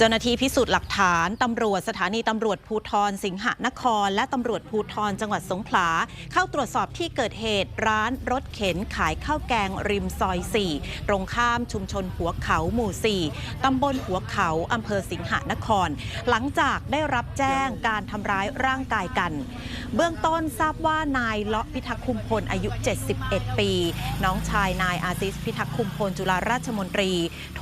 เจ้าหน้าที่พิสูจน์หลักฐานตำรวจสถานีตำรวจภูทรสิงหนคร และตำรวจภูทรจังหวัดสงขลา เข้าตรวจสอบที่เกิดเหตุร้านรถเข็นขายข้าวแกงริมซอย 4 ตรงข้ามชุมชนหัวเขาหมู่ 4 ตำบลหัวเขาอำเภอสิงหนคร หลังจากได้รับแจ้งการทำร้ายร่างกายกัน เบื้องต้นทราบว่านายเลาะพิทักษ์คุมพลอายุ 71 ปี น้องชายนายอาซิสพิทักษ์คุมพลจุฬาราชมนตรี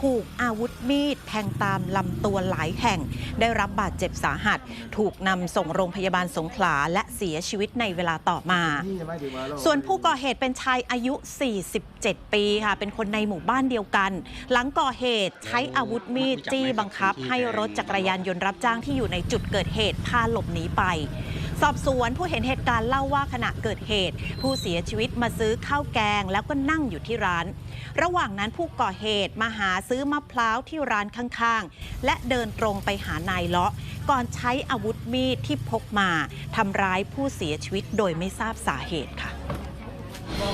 ถูกอาวุธมีดแทงตามลำตัวหลายแห่ง ได้รับบาดเจ็บสาหัส ถูกนำส่งโรงพยาบาลสงขลาและเสียชีวิตในเวลาต่อมา ส่วนผู้ก่อเหตุเป็นชายอายุ 47 ปีค่ะ เป็นคนในหมู่บ้านเดียวกัน หลังก่อเหตุใช้อาวุธมีดจี้บังคับ ให้รถจักรยานยนต์รับจ้างที่อยู่ในจุดเกิดเหตุพาหลบหนีไป สอบสวนผู้เห็นเหตุการณ์เล่าว่าขณะเกิดเหตุ ผู้เสียชีวิตมาซื้อข้าวแกงแล้วก็นั่งอยู่ที่ร้าน ระหว่างนั้นผู้ก่อเหตุมาหาซื้อมะพร้าวที่ร้านข้างๆ และเดินตรงไปหานายเลาะ ก่อนใช้อาวุธมีดที่พกมาทำร้ายผู้เสียชีวิตโดยไม่ทราบสาเหตุค่ะ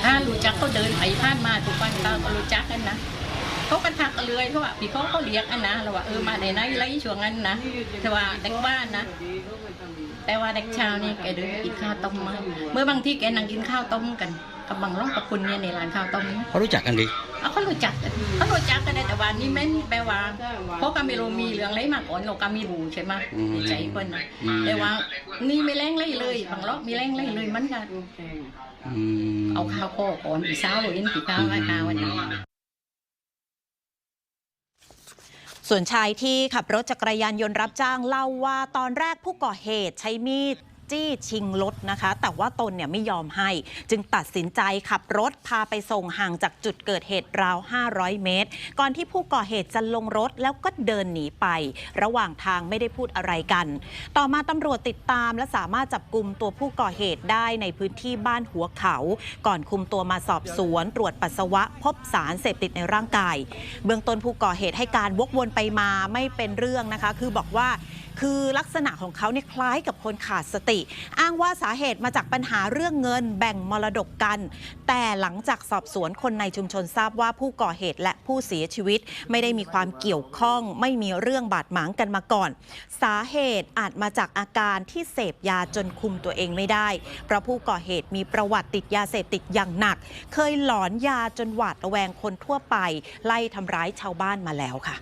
ถ้ารู้จักเขาเดินไปผ่านมาทุกวันเราก็รู้จักกันนะ เขาก็ทักกันเลยเขาว่าพี่เขาเขาเรียกอันนะเราว่าเออมาในไหนไรช่วงนั้นนะแต่ว่าเด็กบ้านนะ แต่ว่าเด็กเช้านี่แกเดินไปกินข้าวต้มมาเมื่อบางที่แกนั่งกินข้าวต้มกันกับบางร่องกับคุณเนี่ยในร้านข้าวต้มนะเขารู้จักกันดีเอาเขารู้จักกันเขารู้จักกันแต่ว่านี่แม่นแปลว่าเพราะก็ไม่รู้มีเรื่องอะไรมาก่อนเราก็ไม่รู้ใช่ไหมในใจคนนะอืมแต่ว่านี่ไม่แรงเลยเลยบางรอบมีแรงเลยเลยมันก็อืมเอาข้าวโคก่อนปีเช้าเลยเห็นปีข้าวราคาวันนี้ ส่วนชายที่ขับรถจักรยานยนต์รับจ้างเล่าว่าตอนแรกผู้ก่อเหตุใช้มีด จี้ชิงรถนะคะ แต่ว่าตนเนี่ยไม่ยอมให้ จึงตัดสินใจขับรถพาไปส่งห่างจากจุดเกิดเหตุราว 500 เมตร ก่อนที่ผู้ก่อเหตุจะลงรถแล้วก็เดินหนีไป ระหว่างทางไม่ได้พูดอะไรกัน ต่อมาตำรวจติดตามและสามารถจับกลุ่มตัวผู้ก่อเหตุได้ในพื้นที่บ้านหัวเขา ก่อนคุมตัวมาสอบสวน ตรวจปัสสาวะ พบสารเสพติดในร่างกาย เบื้องต้นผู้ก่อเหตุให้การวกวนไปมาไม่เป็นเรื่องนะคะ คือบอกว่าคือลักษณะของเขาเนี่ยคล้ายกับคนขาดสติ อ้างว่าสาเหตุมาจากปัญหาเรื่องเงินแบ่งมรดกกัน แต่หลังจากสอบสวนคนในชุมชนทราบว่าผู้ก่อเหตุและผู้เสียชีวิต ไม่ได้มีความเกี่ยวข้อง ไม่มีเรื่องบาดหมางกันมาก่อน สาเหตุอาจมาจากอาการที่เสพยาจนคุมตัวเองไม่ได้ เพราะผู้ก่อเหตุมีประวัติติดยาเสพติดอย่างหนัก เคยหลอนยาจนหวาดระแวงคนทั่วไป ไล่ทำร้ายชาวบ้านมาแล้วค่ะ